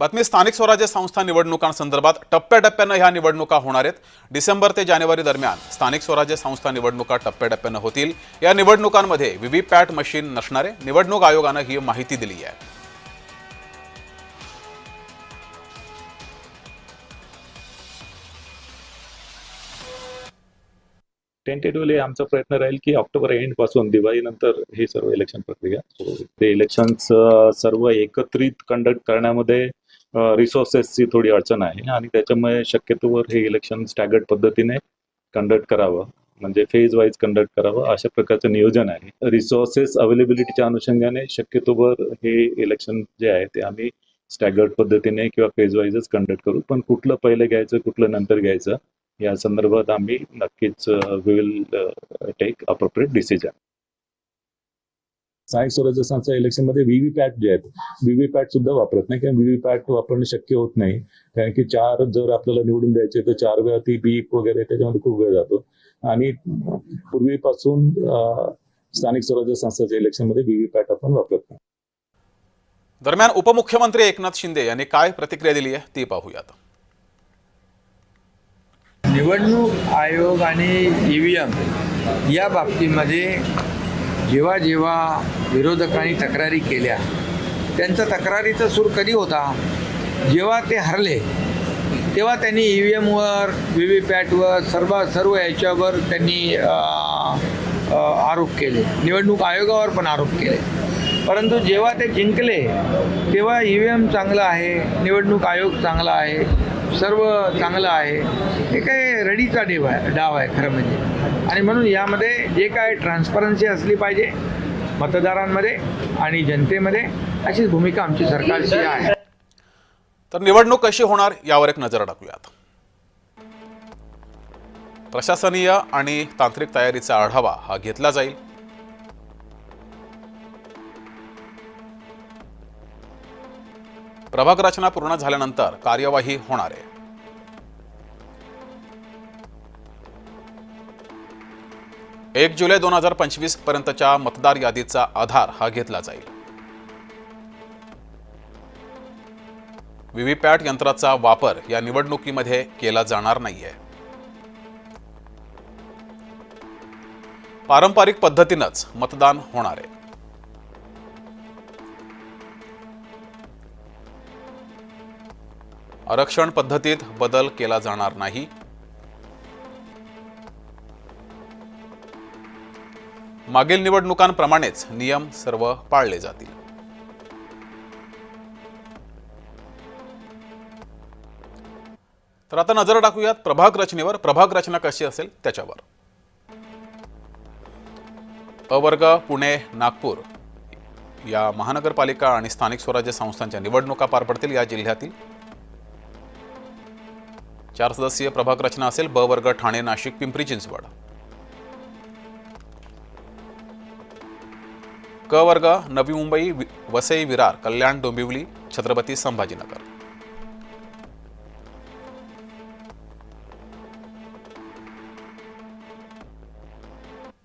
बातमी स्थानिक स्वराज्य संस्था निवडणुकांसंदर्भात टप्प्याटप्प्यानं ह्या निवडणुका होणार आहेत. डिसेंबर ते जानेवारी दरम्यान स्थानिक स्वराज्य संस्था निवडणुका टप्प्याटप्प्यानं होतील. या निवडणुकांमध्ये व्हीव्हीपॅट मशीन नसणारे निवडणूक आयोगानं ही माहिती दिली आहे. टेंटेटिव्हली आमचा प्रयत्न राहील की ऑक्टोबर एंडपासून दिवाळीनंतर हे सर्व इलेक्शन प्रक्रिया ते इलेक्शन्स सर्व एकत्रित कंडक्ट करण्यामध्ये रिसोर्सेसची थोडी अडचण आहे आणि त्याच्यामुळे शक्यतोवर हे इलेक्शन स्टॅगर्ड पद्धतीने कंडक्ट करावं. म्हणजे फेज वाईज कंडक्ट करावं अशा प्रकारचं नियोजन आहे. रिसोर्सेस अवेलेबिलिटीच्या अनुषंगाने शक्यतोवर हे इलेक्शन जे आहे ते आम्ही स्टॅगर्ड पद्धतीने किंवा फेज वाईजच कंडक्ट करू. पण कुठलं पहिलं घ्यायचं कुठलं नंतर घ्यायचं या संदर्भात आम्ही नक्कीच विल टेक अप्रोप्रिएट डिसिजन स्थानिक स्वराज्य संस्था इलेक्शनमध्ये व्हीव्हीपॅट जे आहेत व्हीव्हीपॅट सुद्धा वापरत नाही कारण व्हीव्हीपॅट वापरणं शक्य होत नाही. कारण की चार जर आपल्याला निवडून द्यायचे तर चार वेळा ती बीप वगैरे त्याच्यामध्ये खूप वेळ जातो. आणि पूर्वीपासून स्थानिक स्वराज्य संस्थाच्या इलेक्शनमध्ये व्हीव्हीपॅट आपण वापरत नाही. दरम्यान उपमुख्यमंत्री एकनाथ शिंदे यांनी काय प्रतिक्रिया दिली आहे ती पाहूयात. निवडणूक आयोग आणि ई व्ही एम या बाबतीमध्ये जेव्हा जेव्हा विरोधकांनी तक्रारी केल्या त्यांचा तक्रारीचा सूर कधी होता? जेव्हा ते हरले तेव्हा त्यांनी ई व्ही एमवर व्ही व्ही पॅटवर सर्व सर्व याच्यावर त्यांनी आरोप केले. निवडणूक आयोगावर पण आरोप केले. परंतु जेव्हा ते जिंकले तेव्हा ई व्ही एम चांगलं आहे निवडणूक आयोग चांगला आहे सर्व चांगलं आहे. हे काय रडीचा डेव आहे डाव आहे खरं म्हणजे. आणि म्हणून यामध्ये जे काय ट्रान्सपरन्सी असली पाहिजे मतदारांमध्ये आणि जनतेमध्ये अशीच भूमिका आमची सरकारची आहे. तर निवडणूक कशी होणार यावर एक नजर टाकूयात प्रशासनीय आणि तांत्रिक तयारीचा आढावा हा घेतला जाईल. प्रभाग रचना पूर्ण झाल्यानंतर कार्यवाही होणार आहे. एक जुलै दोन हजार पंचवीस पर्यंतच्या मतदार यादीचा आधार हा घेतला जाईल. व्हीव्हीपॅट यंत्राचा वापर या निवडणुकीमध्ये केला जाणार नाहीये. पारंपरिक पद्धतीनंच मतदान होणार आहे. आरक्षण पद्धतीत बदल केला जाणार नाही. मागील निवडणुकांप्रमाणेच नियम सर्व पाळले जातील. तर आता नजर टाकूयात प्रभाग रचनेवर. प्रभाग रचना कशी असेल त्याच्यावर. अवर्ग पुणे नागपूर या महानगरपालिका आणि स्थानिक स्वराज्य संस्थांच्या निवडणुका पार पडतील या जिल्ह्यातील. चार सदस्यीय प्रभाग रचना असेल ब वर्ग ठाणे नाशिक पिंपरी चिंचवड. क वर्ग नवी मुंबई वि- वसई विरार कल्याण डोंबिवली छत्रपती संभाजीनगर.